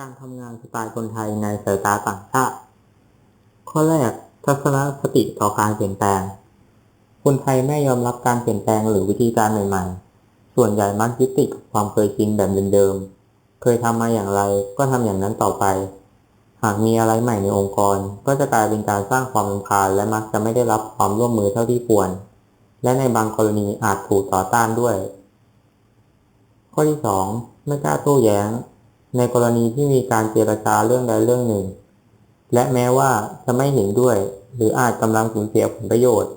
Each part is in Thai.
การทำงานสไตล์คนไทยในสายตาต่างชาติ ข้อแรก ทัศนคติต่อการเปลี่ยนแปลง คนไทยไม่ยอมรับการเปลี่ยนแปลงหรือวิธีการใหม่ๆ ส่วนใหญ่มักยึดติดความเคยชินแบบเดิมๆ เคยทำมาอย่างไรก็ทำอย่างนั้นต่อไป หากมีอะไรใหม่ในองค์กร ก็จะกลายเป็นการสร้างความรำคาญและมักจะไม่ได้รับความร่วมมือเท่าที่ควร และในบางกรณีอาจถูกต่อต้านด้วย ข้อที่สองไม่กล้าโต้แย้ง ในกรณีที่มีการเจรจาเรื่องใดเรื่องหนึ่ง และแม้ว่าจะไม่เห็นด้วย หรืออาจกำลังสูญเสียผลประโยชน์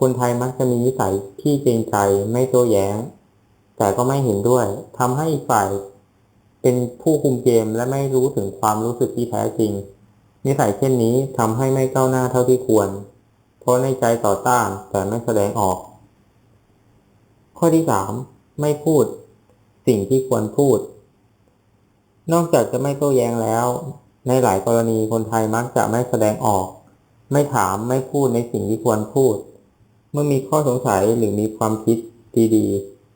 คนไทยมักจะมีนิสัยที่เกรงใจไม่โต้แย้ง แต่ก็ไม่เห็นด้วยทำให้อีกฝ่ายเป็นผู้คุมเกมและไม่รู้ถึงความรู้สึกที่แท้จริง นิสัยเช่นนี้ทำให้ไม่ก้าวหน้าเท่าที่ควร เพราะในใจต่อต้านแต่ไม่แสดงออก ข้อที่สามไม่พูด สิ่งที่ควรพูด นอกจากจะไม่โต้แย้งแล้ว ในหลายกรณีคนไทยมักจะไม่แสดงออก ไม่ถามไม่พูดในสิ่งที่ควรพูด เมื่อมีข้อสงสัยหรือมีความคิดดี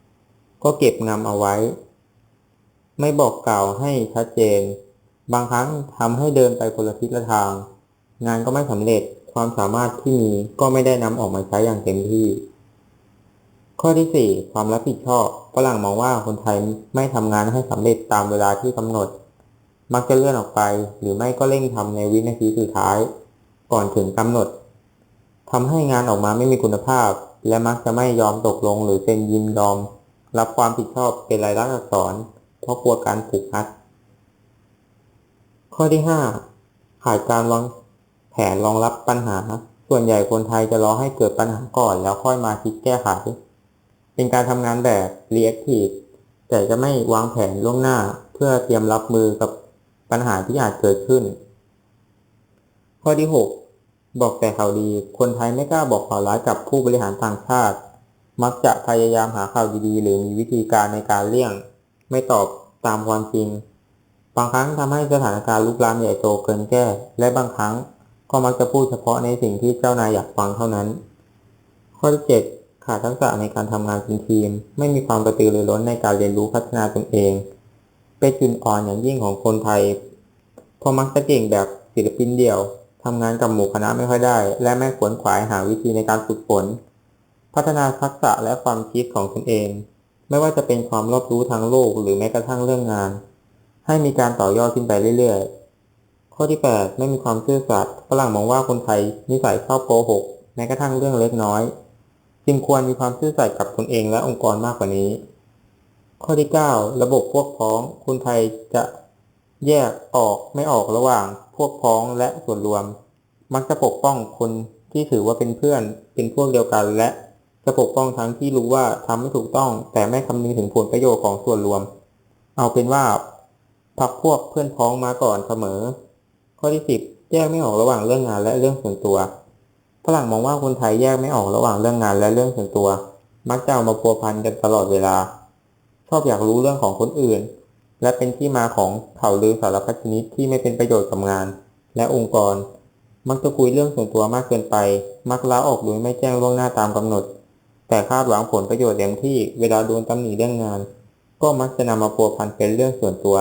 ๆ ก็เก็บงำเอาไว้ ไม่บอกกล่าวให้ชัดเจน บางครั้งทำให้เดินไปคนละทิศละทาง งานก็ไม่สำเร็จความสามารถที่มีก็ไม่ได้นำออกมาใช้อย่างเต็มที่ ข้อที่ 4 ความรับผิดชอบฝรั่งมองว่าคนไทยไม่ทำงานให้สำเร็จตามเวลาที่กำหนด มักจะเลื่อนออกไป หรือไม่ก็เร่งทำในวินาทีสุดท้าย ก่อนถึงกำหนดทำให้งานออกมาไม่มีคุณภาพ และมักจะไม่ยอมตกลงหรือเซ็นยินยอม รับความผิดชอบเป็นรายลักษณ์อักษรเพราะกลัวการผูกมัดข้อที่ 5 ขาดการวางแผนรองรับปัญหา ส่วนใหญ่คนไทยจะรอให้เกิดปัญหาก่อนแล้วค่อยมาคิดแก้ไข เป็นการทำงานแบบ reactive แต่จะไม่วางแผนล่วงหน้าเพื่อเตรียมรับมือกับปัญหาที่อาจเกิดขึ้น ข้อที่ 6 บอกแต่ข่าวดี คนไทยไม่กล้าบอกข่าวร้ายกับผู้บริหารต่างชาติ มักจะพยายามหาข่าวดีๆ หรือมีวิธีการในการเลี่ยง ไม่ตอบตามความจริง บางครั้งทำให้สถานการณ์ลุกลามใหญ่โตเกินแก้ และบางครั้งก็มักจะพูดเฉพาะในสิ่งที่เจ้านายอยากฟังเท่านั้น ข้อที่ 7 ขาดทักษะในการทำงานเป็นทีม ไม่มีความกระตือรือร้นในการเรียนรู้พัฒนาตนเอง เป็นจุดอ่อนอย่างยิ่งของคนไทยเพราะมักจะเก่งแบบศิลปินเดี่ยวทำงานกับหมู่คณะไม่ค่อยได้ และไม่ขวนขวายหาวิธีในการฝึกฝน พัฒนาทักษะและความคิดของตนเอง ไม่ว่าจะเป็นความรอบรู้ทางโลกหรือแม้กระทั่งเรื่องงาน ให้มีการต่อยอดขึ้นไปเรื่อยๆ ข้อที่ 8 ไม่มีความซื่อสัตย์ฝรั่งมองว่าคนไทยนิสัยชอบโกหกแม้กระทั่งเรื่องเล็กน้อย จึงควรมีความซื่อสัตย์กับตนเองและองค์กรมากกว่านี้ ข้อที่ 9 ระบบพวกพ้องคนไทยจะแยกออกไม่ออกระหว่างพวกพ้องและส่วนรวม มักจะปกป้องคนที่ถือว่าเป็นเพื่อนเป็นพวกเดียวกัน และจะปกป้องทั้งที่รู้ว่าทำไม่ถูกต้อง แต่ไม่คำนึงถึงผลประโยชน์ของส่วนรวม เอาเป็นว่าพักพวกเพื่อนพ้องมาก่อนเสมอ ข้อที่ 10 แยกไม่ออกระหว่างเรื่องงานและเรื่องส่วนตัว ฝรั่งมองว่าคนไทยแยกไม่ออกระหว่างเรื่องงานและเรื่องส่วนตัว มักจะเอามาพัวพันกันตลอดเวลา ชอบอยากรู้เรื่องของคนอื่น และเป็นที่มาของข่าวลือสารพัดชนิดที่ไม่เป็นประโยชน์กับงาน และองค์กร มักจะคุยเรื่องส่วนตัวมากเกินไป มักลาออกโดยไม่แจ้งล่วงหน้าตามกำหนด แต่คาดหวังผลประโยชน์เต็มที่เวลาโดนตำหนิเรื่องงาน ก็มักจะนำมาพัวพันเป็นเรื่องส่วนตัว